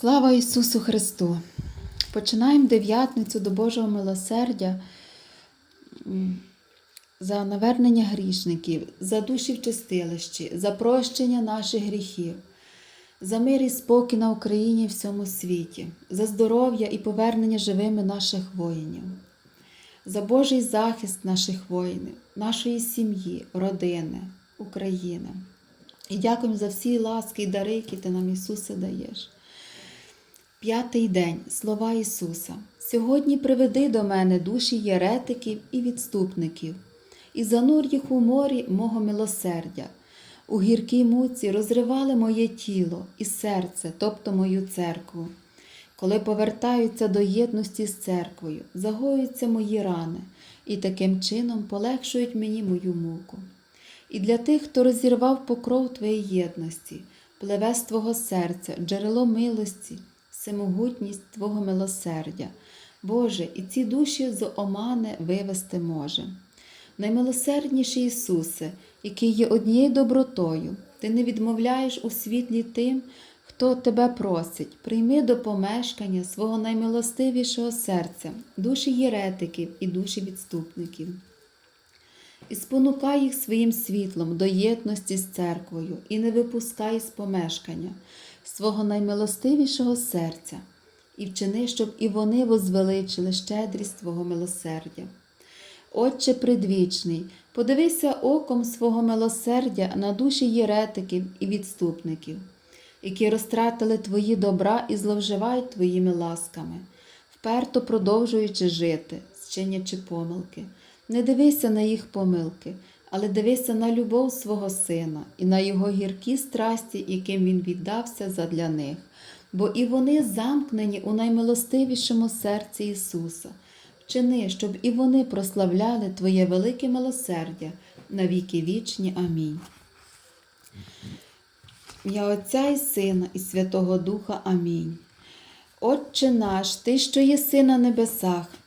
Слава Ісусу Христу! Починаємо дев'ятницю до Божого милосердя за навернення грішників, за душі в чистилищі, за прощення наших гріхів, за мир і спокій на Україні і всьому світі, за здоров'я і повернення живими наших воїнів, за Божий захист наших воїнів, нашої сім'ї, родини, України. І дякуємо за всі ласки і дари, які ти нам, Ісусе, даєш. П'ятий день слова Ісуса. Сьогодні приведи до мене душі єретиків і відступників, і занур їх у морі мого милосердя. У гіркій муці розривали моє тіло і серце, тобто мою церкву. Коли повертаються до єдності з церквою, загоюються мої рани і таким чином полегшують мені мою муку. І для тих, хто розірвав покров твоєї єдності, пливе з твого серця, джерело милості, всемогутність Твого милосердя. Боже, і ці душі з омани вивести може. Наймилосердніший Ісусе, який є однією добротою, Ти не відмовляєш у світлі тим, хто тебе просить, прийми до помешкання свого наймилостивішого серця, душі єретиків і душі відступників і спонукай їх своїм світлом до єдності з церквою, і не випускай з помешкання свого наймилостивішого серця, і вчини, щоб і вони возвеличили щедрість Твого милосердя. Отче предвічний, подивися оком свого милосердя на душі єретиків і відступників, які розтратили Твої добра і зловживають Твоїми ласками, вперто продовжуючи жити, зчинячи помилки. Не дивися на їх помилки, але дивися на любов свого Сина і на його гіркі страсті, яким Він віддався задля них, бо і вони замкнені у наймилостивішому серці Ісуса. Вчини, щоб і вони прославляли Твоє велике милосердя на віки вічні. Амінь. Я Отця і Сина, і Святого Духа. Амінь. Отче наш, Ти, що єси на небесах,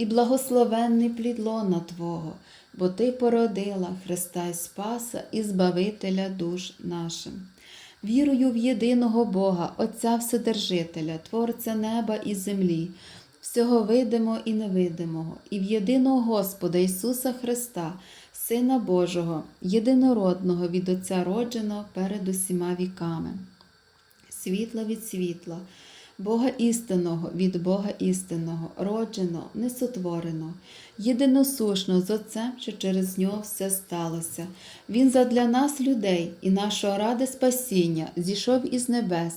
і благословенний плід лона Твого, бо Ти породила Христа й Спаса і Збавителя душ нашим. Вірую в єдиного Бога, Отця Вседержителя, Творця неба і землі, всього видимого і невидимого, і в єдиного Господа Ісуса Христа. Сина Божого, єдинородного від Отця родженого перед усіма віками, світла від світла, Бога істинного від Бога істинного, родженого, несотвореного, єдиносушно з Отцем, що через нього все сталося. Він задля нас, людей, і нашого ради спасіння, зійшов із небес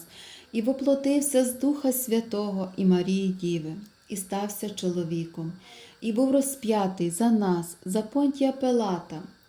і воплотився з Духа Святого і Марії Діви, і стався чоловіком і був розп'ятий за нас, за понтія Пилата,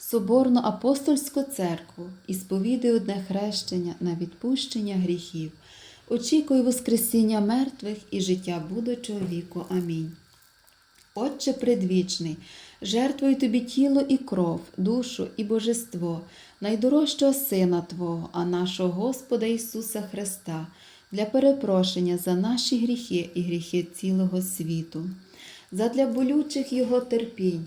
соборну апостольську церкву і сповідує одне хрещення на відпущення гріхів, очікую Воскресіння мертвих і життя будучого віку. Амінь. Отче предвічний, жертвую тобі тіло і кров, душу і божество, найдорожчого Сина Твого, а нашого Господа Ісуса Христа, для перепрошення за наші гріхи і гріхи цілого світу, задля болючих Його терпінь,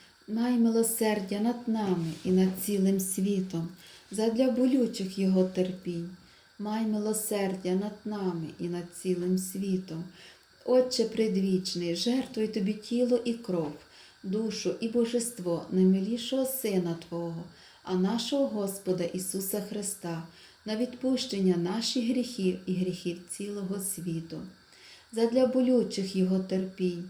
май милосердя над нами і над цілим світом, задля болючих Його терпінь. Май милосердя над нами і над цілим світом. Отче предвічний, жертвуй тобі тіло і кров, душу і божество наймилішого Сина Твого, а нашого Господа Ісуса Христа, на відпущення наших гріхів і гріхів цілого світу. Задля болючих Його терпінь,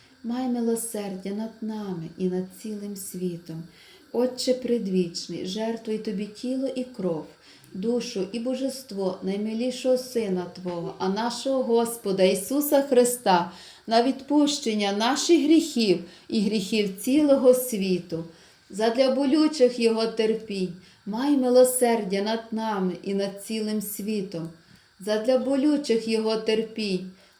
Май милосердя над нами і над цілим світом. Отче предвічний, жертвуй тобі тіло і кров душу і божество наймилішого Сина Твого, а нашого Господа Ісуса Христа, на відпущення наших гріхів і гріхів цілого світу, задля болючих Його терпінь, май милосердя над нами і над цілим світом, задля болючих Його терпінь,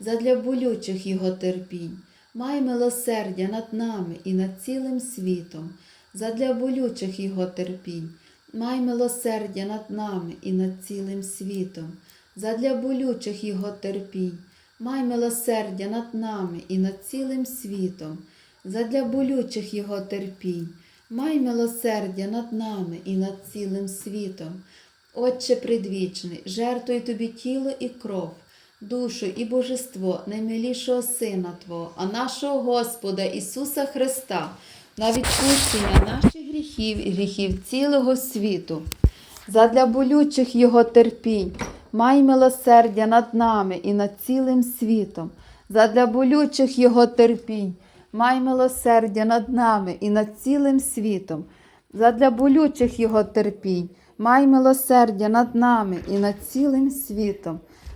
задля болючих Його терпінь, май милосердя над нами і над цілим світом, задля болючих Його терпінь. Май милосердя над нами і над цілим світом, задля болючих Його терпінь, май милосердя над нами і над цілим світом, задля болючих Його терпінь, май милосердя над нами і над цілим світом. Отче предвічний, жертвуй тобі тіло і кров, душу і божество наймилішого Сина Твого, а нашого Господа Ісуса Христа на відпущення наших гріхів і гріхів цілого світу, задля болючих Його терпінь, май милосердя над нами і над цілим світом, задля болючих Його терпінь, май милосердя над нами і над цілим світом, задля болючих Його терпінь, май милосердя над нами і над цілим світом,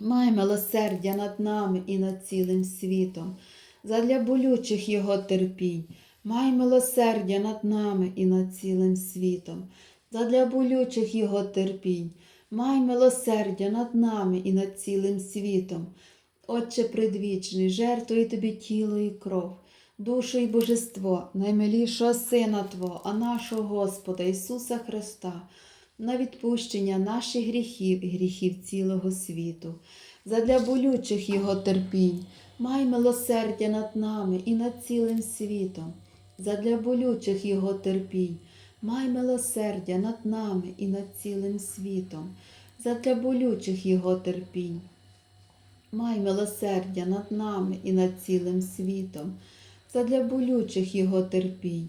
Май милосердя над нами і над цілим світом, задля болючих Його терпінь, Май милосердя над нами і над цілим світом, задля болючих Його терпінь, май милосердя над нами і над цілим світом. Отче предвічний, жертвуй тобі тіло і кров, душу і божество, наймилішого Сина Твого, а нашого Господа Ісуса Христа, на відпущення наших гріхів і гріхів цілого світу, задля болючих Його терпінь, май милосердя над нами і над цілим світом. Задля болючих його терпінь, май милосердя над нами і над цілим світом, задля болючих його терпінь. Май милосердя над нами і над цілим світом, задля болючих його терпінь.